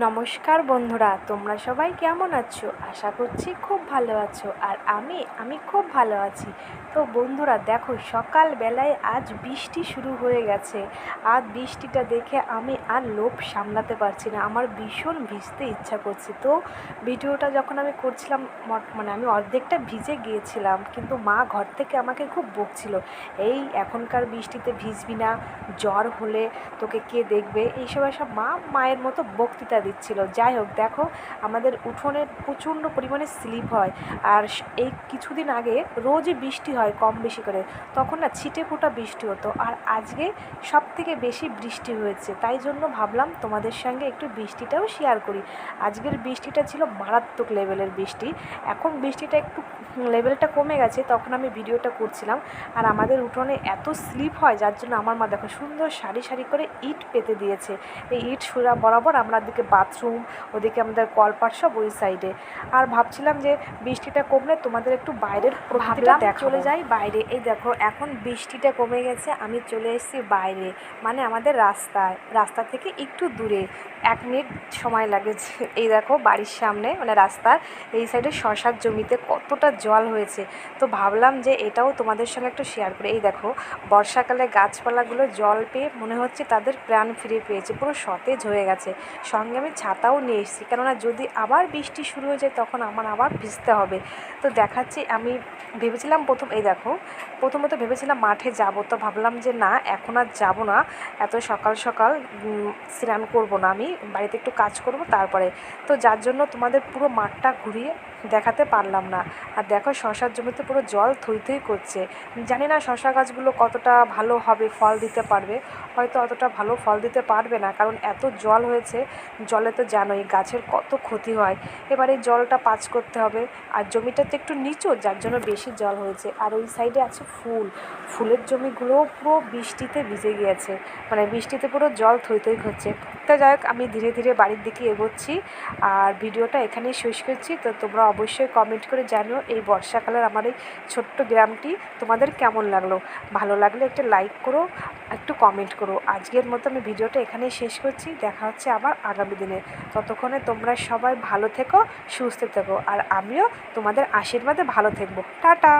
নমস্কার বন্ধুরা, তোমরা সবাই কেমন আছো? আশা করছি খুব ভালো আছো আর আমি আমি খুব ভালো আছি। তো বন্ধুরা, দেখো সকালবেলায় আজ বৃষ্টি শুরু হয়ে গেছে। আর বৃষ্টিটা দেখে আমি আর লোভ সামলাতে পারছি না। আমার ভীষণ ভিজতে ইচ্ছা করছে। তো ভিডিওটা যখন আমি করছিলাম মানে আমি অর্ধেকটা ভিজে গিয়েছিলাম, কিন্তু মা ঘর থেকে আমাকে খুব বকছিল। এই, এখনকার বৃষ্টিতে ভিজবি না, জ্বর হলে তোকে কে দেখবে? এইসব সব মা মায়ের মতো বক্তৃতা দিচ্ছিল। যাই হোক, দেখো, আমাদের উঠোনে প্রচণ্ড পরিমাণে স্লিপ হয়। আর এই কিছুদিন আগে রোজই বৃষ্টি হয় কম বেশি করে। তখন না ছিটে ফোটা বৃষ্টি হতো। আর আজকে সব থেকে বেশি বৃষ্টি হয়েছে। তাই জন্য ভাবলাম তোমাদের সঙ্গে একটু বৃষ্টিটাও শেয়ার করি। আজকের বৃষ্টিটা ছিল মারাত্মক লেভেলের বৃষ্টি। এখন বৃষ্টিটা একটু লেভেলটা কমে গেছে, তখন আমি ভিডিওটা করছিলাম। আর আমাদের উঠোনে এত স্লিপ হয়, যার জন্য আমার মা দেখো সুন্দর সারি সারি করে ইট পেতে দিয়েছে। এই ইট সুরা বরাবর আমরা দিকে বাথরুম ওদিকে আমাদের কলপাট সব ওই সাইডে আর ভাবছিলাম যে বৃষ্টিটা কমলে তোমাদের একটু বাইরের ভাবলাম চলে যাই বাইরে। এই দেখো এখন বৃষ্টিটা কমে গেছে আমি চলে এসেছি বাইরে মানে আমাদের রাস্তায়। রাস্তা থেকে একটু দূরে এক মিনিট সময় লাগে এই দেখো বাড়ির সামনে মানে রাস্তার এই সাইডে শশার জমিতে কতটা জল হয়েছে। তো ভাবলাম যে এটাও তোমাদের সঙ্গে একটু শেয়ার করে। এই দেখো বর্ষাকালে গাছপালাগুলো জল পেয়ে মনে হচ্ছে তাদের প্রাণ ফিরে পেয়েছে পুরো সতেজ হয়ে গেছে। সঙ্গে আমি ছাতাও নিয়ে এসেছি। কেননা যদি আবার বৃষ্টি শুরু হয়ে যায় তখন আমার আবার ভিজতে হবে। তো দেখাচ্ছি, আমি ভেবেছিলাম প্রথম, এই দেখো প্রথমত ভেবেছিলাম মাঠে যাব। তো ভাবলাম যে না, এখন আর যাব না। এত সকাল সকাল স্নান করব না আমি, বাড়িতে একটু কাজ করব তারপরে। তো যার জন্য তোমাদের পুরো মাঠটা ঘুরিয়ে দেখাতে পারলাম না। আর দেখো, শশার জমিতে পুরো জল থই থই করছে। জানি না শশা গাছগুলো কতটা ভালো হবে, ফল দিতে পারবে। হয়তো অতটা ভালো ফল দিতে পারবে না, কারণ এত জল হয়েছে। জলে তো জানোই গাছের কত ক্ষতি হয়। এবার জলটা পাচ করতে হবে। আর জমিটা তো একটু নিচু, যার জন্য বেশি জল হয়েছে। আর ওই সাইডে আছে ফুল। ফুলের জমিগুলো পুরো বৃষ্টিতে ভিজে গিয়েছে। মানে বৃষ্টিতে পুরো জল থই থই হচ্ছে। তো যাই হোক, আমি ধীরে ধীরে বাড়ির দিকে এগোচ্ছি। আর ভিডিওটা এখানেই শেষ করছি। তো তোমরা অবশ্যই কমেন্ট করে জানো এই বর্ষাকালের আমার এই ছোট্ট গ্রামটি তোমাদের কেমন লাগল। ভালো লাগলে একটা লাইক করো, একটু কমেন্ট করো। আজকের মতো আমি ভিডিওটা এখানেই শেষ করছি। দেখা হচ্ছে আবার আগামী দিনে। ততক্ষণে তোমরা সবাই ভালো থেকো, সুস্থ থেকো, আর আমিও তোমাদের আশীর্বাদে ভালো থাকব। টাটা!